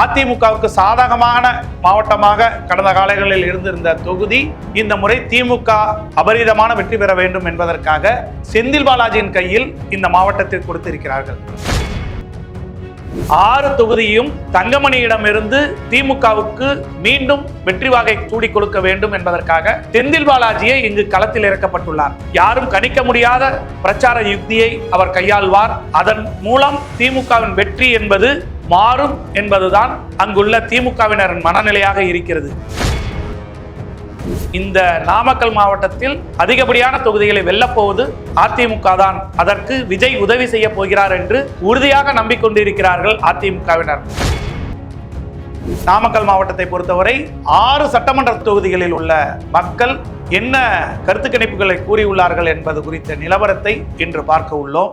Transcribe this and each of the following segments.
அதிமுகவுக்கு சாதகமான மாவட்டமாக கடந்த காலங்களில் இருந்திருந்த தொகுதி இந்த முறை திமுக அபரிதமான வெற்றி பெற வேண்டும் என்பதற்காக செந்தில் பாலாஜியின் கையில் இந்த மாவட்டத்தில் கொடுத்திருக்கிறார்கள். ஆறு தொகுதியும் தங்கமணியிடமிருந்து திமுகவுக்கு மீண்டும் வெற்றி வாகை சூடி கொடுக்க வேண்டும் என்பதற்காக செந்தில் பாலாஜியை இங்கு களத்தில் இறக்கப்பட்டுள்ளார். யாரும் கணிக்க முடியாத பிரச்சார யுக்தியை அவர் கையாள்வார். அதன் மூலம் திமுகவின் வெற்றி என்பது மாறும் என்பதுதான் அங்குள்ள திமுகவினரின் மனநிலையாக இருக்கிறது. இந்த நாமக்கல் மாவட்டத்தில் அதிகப்படியான தொகுதிகளை வெல்லப்போவது அதிமுக தான். அதற்கு விஜய் உதவி செய்ய போகிறார் என்று உறுதியாக நம்பிக்கொண்டிருக்கிறார்கள் அதிமுகவினர். நாமக்கல் மாவட்டத்தை பொறுத்தவரை ஆறு சட்டமன்ற தொகுதிகளில் உள்ள மக்கள் என்ன கருத்து கணிப்புகளை கூறியுள்ளார்கள் என்பது குறித்த நிலவரத்தை இன்று பார்க்க உள்ளோம்.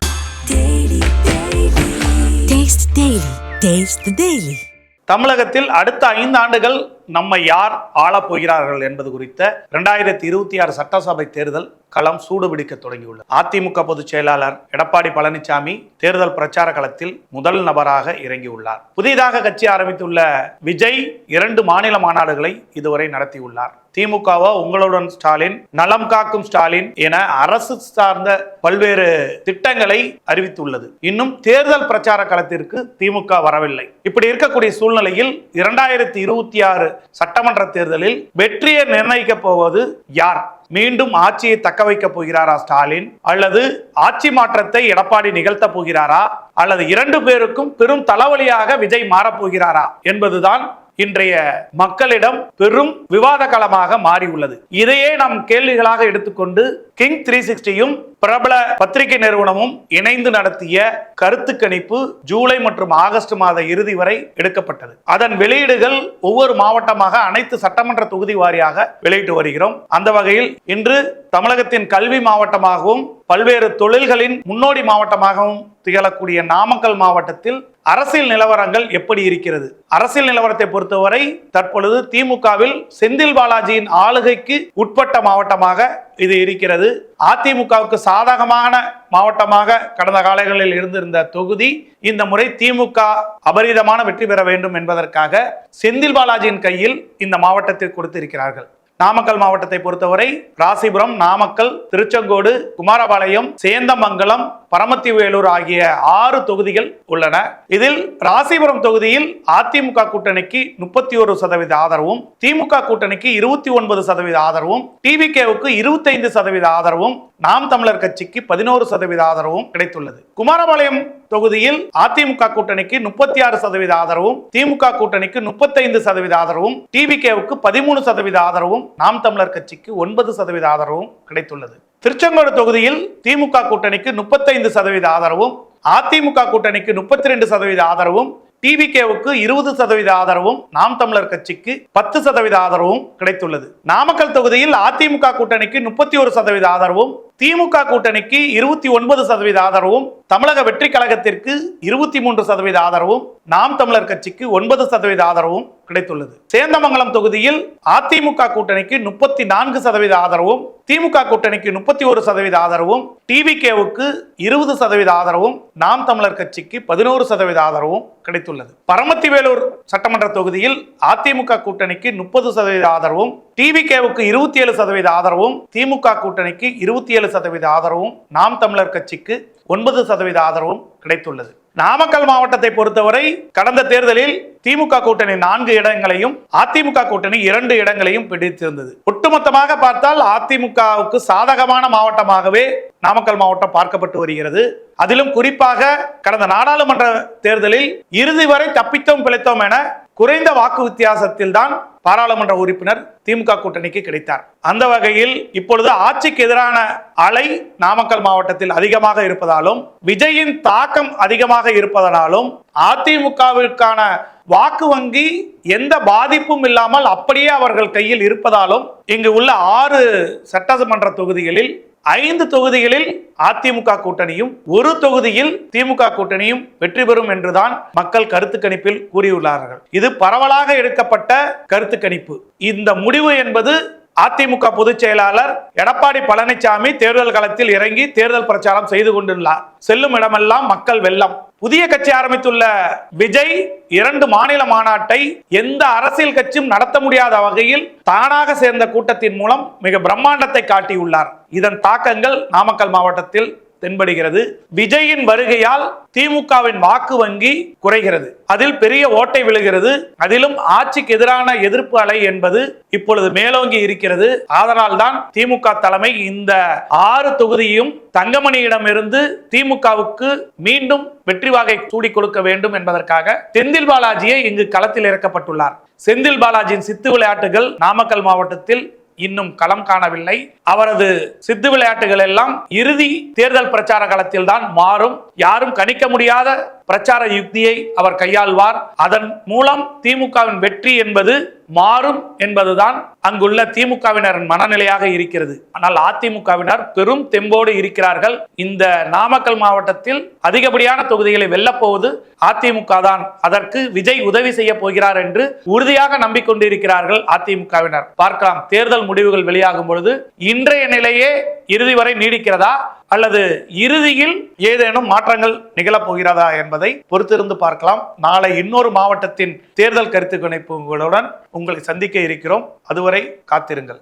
டெய்லி டேஸ்ட் டெய்லி தமிழகத்தில் அடுத்த ஐந்து ஆண்டுகள் நம்மை யார் ஆளப் போகிறார்கள் என்பது குறித்த இரண்டாயிரத்தி இருபத்தி ஆறு சட்டசபை தேர்தல் களம் சூடுபிடிக்க தொடங்கியுள்ளது. அதிமுக பொதுச் செயலாளர் எடப்பாடி பழனிசாமி தேர்தல் பிரச்சார களத்தில் முதல் நபராக இறங்கியுள்ளார். புதிதாக கட்சி ஆரம்பித்துள்ள விஜய் இரண்டு மாநில மாநாடுகளை இதுவரை நடத்தியுள்ளார். திமுகவோ உங்களுடன் ஸ்டாலின் நலம் காக்கும் ஸ்டாலின் என அரசு சார்ந்த பல்வேறு திட்டங்களை அறிவித்துள்ளது. இன்னும் தேர்தல் பிரச்சார களத்திற்கு திமுக வரவில்லை. இப்படி இருக்கக்கூடிய சூழ்நிலையில் இரண்டாயிரத்தி இருபத்தி ஆறு சட்டமன்ற தேர்தலில் வெற்றியை நிர்ணயிக்கப் போவது யார்? மீண்டும் ஆட்சியை தக்க வைக்க போகிறாரா ஸ்டாலின்? அல்லது ஆட்சி மாற்றத்தை எடப்பாடி நிகழ்த்த போகிறாரா? அல்லது இரண்டு பேருக்கும் பெரும் தலைவலியாக விஜய் மாறப்போகிறாரா என்பதுதான் இன்றைய மக்களிடம் பெரும் விவாத களமாக மாறியுள்ளது இதையே நாம் கேள்விகளாக எடுத்துக்கொண்டு கிங் த்ரீ சிக்ஸ்டியும் பிரபல பத்திரிகை நிறுவனமும் இணைந்து நடத்திய கருத்து கணிப்பு ஜூலை மற்றும் ஆகஸ்ட் மாத இறுதி வரை எடுக்கப்பட்டது. அதன் வெளியீடுகள் ஒவ்வொரு மாவட்டமாக அனைத்து சட்டமன்ற தொகுதி வாரியாக வெளியிட்டு வருகிறோம். அந்த வகையில் இன்று தமிழகத்தின் கல்வி மாவட்டமாகவும் பல்வேறு தொழில்களின் முன்னோடி மாவட்டமாகவும் திகழக்கூடிய நாமக்கல் மாவட்டத்தில் அரசியல் நிலவரங்கள் எப்படி இருக்கிறது? அரசியல் நிலவரத்தை பொறுத்தவரை தற்பொழுது திமுகவில் செந்தில் பாலாஜியின் ஆளுகைக்கு உட்பட்ட மாவட்டமாக இது இருக்கிறது. அதிமுகவுக்கு சாதகமான மாவட்டமாக கடந்த காலங்களில் இருந்திருந்த தொகுதி இந்த முறை திமுக அபரிதமான வெற்றி பெற வேண்டும் என்பதற்காக செந்தில் பாலாஜியின் கையில் இந்த மாவட்டத்தை கொடுத்திருக்கிறார்கள். நாமக்கல் மாவட்டத்தை பொறுத்தவரை ராசிபுரம் நாமக்கல் திருச்செங்கோடு குமாரபாளையம் சேந்தமங்கலம் பரமத்தி வேலூர் ஆகிய ஆறு தொகுதிகள் உள்ளன. இதில் ராசிபுரம் தொகுதியில் அதிமுக கூட்டணிக்கு முப்பத்தி ஒரு சதவீத ஆதரவும் திமுக கூட்டணிக்கு இருபத்தி ஒன்பது சதவீத ஆதரவும் டிவிகேவுக்கு இருபத்தைந்து சதவீத ஆதரவும் நாம் தமிழர் கட்சிக்கு பதினோரு சதவீத ஆதரவும் கிடைத்துள்ளது. குமாரபாளையம் தொகுதியில் அதிமுக கூட்டணிக்கு முப்பத்தி ஆறு சதவீத ஆதரவும் திமுக கூட்டணிக்கு முப்பத்தைந்து சதவீத ஆதரவும் டிவிகேவுக்கு பதிமூணு சதவீத ஆதரவும் நாம் தமிழர் கட்சிக்கு ஒன்பது சதவீத ஆதரவும் கிடைத்துள்ளது. திருச்செங்கோடு தொகுதியில் திமுக கூட்டணிக்கு முப்பத்தைந்து சதவீத ஆதரவும் அதிமுக கூட்டணிக்கு முப்பத்தி ரெண்டு சதவீத ஆதரவும் டிவிகேவுக்கு இருபது சதவீத ஆதரவும் நாம் தமிழர் கட்சிக்கு பத்து சதவீத ஆதரவும் கிடைத்துள்ளது. நாமக்கல் தொகுதியில் அதிமுக கூட்டணிக்கு முப்பத்தி ஒரு சதவீத ஆதரவும் திமுக கூட்டணிக்கு இருபத்தி ஒன்பது சதவீத ஆதரவும் தமிழக வெற்றி கழகத்திற்கு இருபத்தி மூன்று சதவீத ஆதரவும் நாம் தமிழர் கட்சிக்கு ஒன்பது சதவீத ஆதரவும் கிடைத்துள்ளது. சேந்தமங்கலம் தொகுதியில் அதிமுக கூட்டணிக்கு முப்பத்தி நான்கு சதவீத ஆதரவும் திமுக கூட்டணிக்கு முப்பத்தி ஒரு சதவீத ஆதரவும் டிவிகேவுக்கு இருபது சதவீத ஆதரவும் நாம் தமிழர் கட்சிக்கு பதினோரு சதவீத ஆதரவும் கிடைத்துள்ளது. பரமத்தி வேலூர் சட்டமன்ற தொகுதியில் அதிமுக கூட்டணிக்கு முப்பது சதவீத ஆதரவும் டிவிகேவுக்கு இருபத்தி ஏழு சதவீத ஆதரவும் திமுக கூட்டணிக்கு இருபத்தி ஏழு சதவீத ஆதரவும் நாம் தமிழர் கட்சிக்கு ஒன்பது சதவீத ஆதரவும் கிடைத்துள்ளது. நாமக்கல் மாவட்டத்தை பொறுத்தவரை கடந்த தேர்தலில் திமுக கூட்டணி நான்கு இடங்களையும் அதிமுக கூட்டணி இரண்டு இடங்களையும் பிடித்திருந்தது. ஒட்டுமொத்தமாக பார்த்தால் அதிமுகவுக்கு சாதகமான மாவட்டமாகவே நாமக்கல் மாவட்டம் பார்க்கப்பட்டு வருகிறது. அதிலும் குறிப்பாக கடந்த நாடாளுமன்ற தேர்தலில் இறுதி வரை தப்பித்தோம் பிழைத்தோம் என குறைந்த வாக்கு வித்தியாசத்தில் தான் பாராளுமன்ற உறுப்பினர் திமுக கூட்டணிக்கு கிடைத்தார். அந்த வகையில் இப்பொழுது ஆட்சிக்கு எதிரான அலை நாமக்கல் மாவட்டத்தில் அதிகமாக இருப்பதாலும் விஜயின் தாக்கம் அதிகமாக இருப்பதனாலும் அதிமுகவிற்கான வாக்கு வங்கி எந்த பாதிப்பும் இல்லாமல் அப்படியே அவர்கள் கையில் இருப்பதாலும் இங்கு உள்ள ஆறு சட்டமன்ற தொகுதிகளில் ஐந்து தொகுதிகளில் அதிமுக கூட்டணியும் ஒரு தொகுதியில் திமுக கூட்டணியும் வெற்றி பெறும் என்றுதான் மக்கள் கருத்து கணிப்பில் கூறியுள்ளார்கள். இது பரவலாக எடுக்கப்பட்ட கருத்து கணிப்பு. இந்த முடிவு என்பது அதிமுக பொதுச் செயலாளர் எடப்பாடி பழனிசாமி தேர்தல் களத்தில் இறங்கி தேர்தல் பிரச்சாரம் செய்து கொண்டுள்ளார். செல்லும் இடமெல்லாம் மக்கள் வெள்ளம். புதிய கட்சி ஆரம்பித்துள்ள விஜய் இரண்டு மாநில மாநாட்டை எந்த அரசியல் கட்சியும் நடத்த முடியாத வகையில் தானாக சேர்ந்த கூட்டத்தின் மூலம் மிக பிரம்மாண்டத்தை காட்டியுள்ளார். இதன் தாக்கங்கள் நாமக்கல் மாவட்டத்தில் தென்படுகிறது. விஜயின் வருகையால் திமுகவின் வாக்கு வங்கி குறைகிறது. அதில் பெரிய ஓட்டை விழுகிறது. அதிலும் ஆட்சிக்கு எதிரான எதிர்ப்பு அலை என்பது இப்பொழுது மேலோங்கி இருக்கிறது. அதனால் தான் திமுக தலைமை இந்த ஆறு தொகுதியும் தங்கமணியிடமிருந்து திமுகவுக்கு மீண்டும் வெற்றி வாகை சூடி கொடுக்க வேண்டும் என்பதற்காக செந்தில் பாலாஜியை இங்கு களத்தில் இறக்கப்பட்டுள்ளார். செந்தில் பாலாஜியின் சித்து விளையாட்டுகள் நாமக்கல் மாவட்டத்தில் இன்னும் களம் காணவில்லை. அவரது சித்து விளையாட்டுகள் எல்லாம் இறுதி தேர்தல் பிரச்சார களத்தில் தான் மாறும். யாரும் கணிக்க முடியாத பிரச்சார யுக்தியை அவர் கையாள்வார். அதன் மூலம் திமுகவின் வெற்றி என்பது மாறும் என்பதுதான் அங்குள்ள திமுகவினரின் மனநிலையாக இருக்கிறது. ஆனால் அதிமுகவினர் பெரும் தெம்போடு இருக்கிறார்கள். இந்த நாமக்கல் மாவட்டத்தில் அதிகப்படியான தொகுதிகளை வெல்லப்போவது அதிமுக தான். அதற்கு விஜய் உதவி செய்ய போகிறார் என்று உறுதியாக நம்பிக்கொண்டிருக்கிறார்கள் அதிமுகவினர். பார்க்கலாம் தேர்தல் முடிவுகள் வெளியாகும் பொழுது இன்றைய நிலையே இறுதி வரை நீடிக்கிறதா? அல்லது இறுதியில் ஏதேனும் மாற்றங்கள் நிகழப் போகிறதா என்பதை பொறுத்திருந்து பார்க்கலாம். நாளை இன்னொரு மாவட்டத்தின் தேர்தல் கருத்து கணிப்புகளுடன் உங்களை சந்திக்க இருக்கிறோம். அதுவரை காத்திருங்கள்.